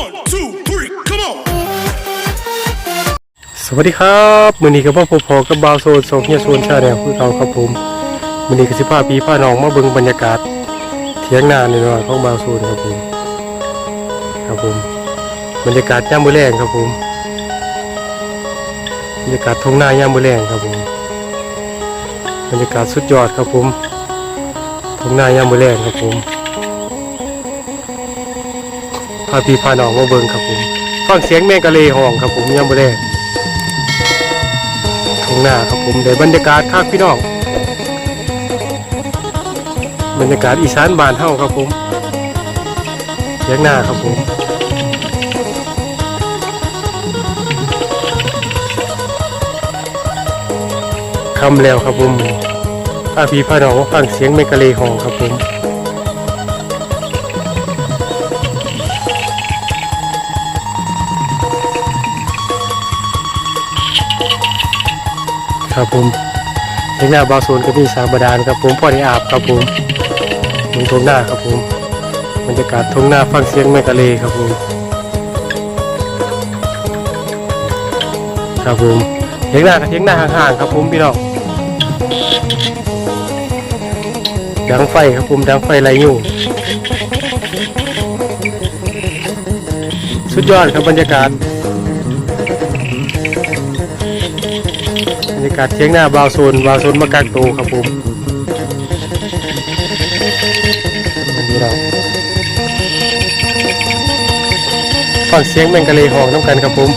One, two, three, come on. สวัสดีครับมือนี้กับพ่อพอกับบาวโซนโซเฮียโซนชาแนลคือเขาครับผมมือนี้กับสิพาพี่พาน้องมาเบิ่งบรรยากาศเถียงนาหน่อยๆของบาวโซนครับผมครับผม บรรยากาศย่ามมือแรงครับผมบรรยากาศทุ่งนาย่ามมือแรงครับผม บรรยากาศสุดยอดครับผมทุ่งนาย่ามมือแรงครับผม พาพี่พาน้องมาเบิ่งครับผมฟังเสียงแม่กะเลห้องครับผมย่ามมือแรงทุ่งนาครับผมได้บรรยากาศคักพี่น้องบรรยากาศอีสานบ้านเฮาครับผมเสียงหน้าครับผมคำแล้วครับผมพาพี่พาน้องฟังเสียงเมกะเลห้องครับผม ครับผมเสียงหน้าบาวโซนก็มีสาบดาลครับผมพ่อได้อาบครับผมมืองทงหน้าครับผมบรรยากาศทงหน้าฟังเสียงเมกะเลครับผมครับผมเสียงหน้ากับเสียงหน้าห่างๆครับผมพี่น้องดังไฟครับผมดังไฟไรอยู่สุดยอดครับบรรยากาศ บรรยากาศเที่ยงหน้าบาวโซนบาวโซนมากางโตครับผมนี่เราฟังเสียงแมงกะเลหองน้ำกันครับผม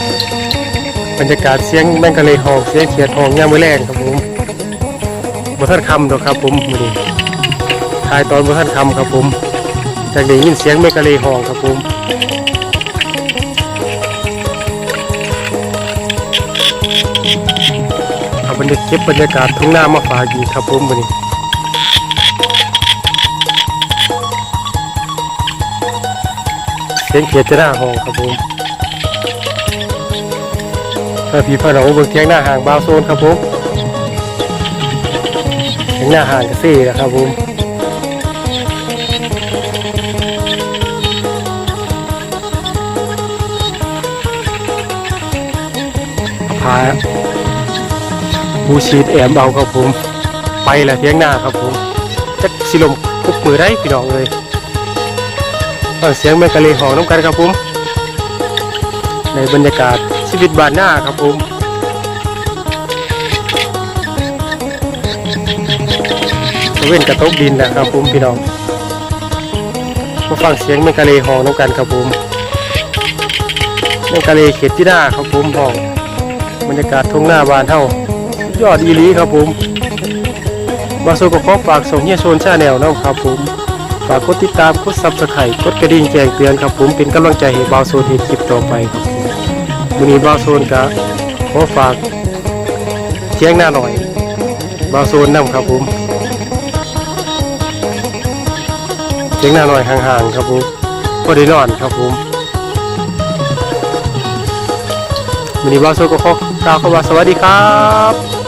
บรรยากาศเสียงแมงกะเลหองเสียงเขียดหองย่ามมือแรงครับผมบ่ทันคำดอกครับผมมือนี้ทายตอนบ่ทันคำครับผมจากได้ยินเสียงแมงกะเลหองครับผม เอาบรรยากาศเก็บบรรยากาศทุ่งนามาฝากอีกครับผมวันนี้เสียงเขียดจะหน้าห้องครับผมถ้าพี่พ่อน้องเบิ่งเทียงหน้าห่างบาวโซนครับผมเทียงหน้าห่างกระซี่นะครับผมพา ผู้ชีดแอมเอาครับผม ไปละเทียงหน้าครับผมจักสิลมคุกมือได้พี่น้องเลยฟังเสียงแมกกะเลหองน้ำกันครับผม ในบรรยากาศชีวิตบ้านหน้าครับผมเว้นกระตกดินนะครับผมพี่น้องมาฟังเสียงแมกกะเลหองน้ำกันครับผมแมกกะเลเขตที่หน้าครับผมห้องบรรยากาศทุ่งหน้าบานเฮา ยอดอีลีครับผมบาโซก็ขอฝากส่งเฮียโซนชาแนลนะครับผมฝากกดติดตามกดซับสไครต์กดกระดิ่งแจ้งเตือนครับผมเป็นกำลังใจให้บาวโซนเห็นคลิปต่อไปครับผมวันนี้บาวโซนก็ขอฝากเที่ยงหน้าหน่อยบาวโซนนำครับผมเที่ยงหน้าหน่อยห่างๆครับผมก็ได้นอนครับผมวันนี้บาวโซนก็ขอกล่าวคำว่าสวัสดีครับ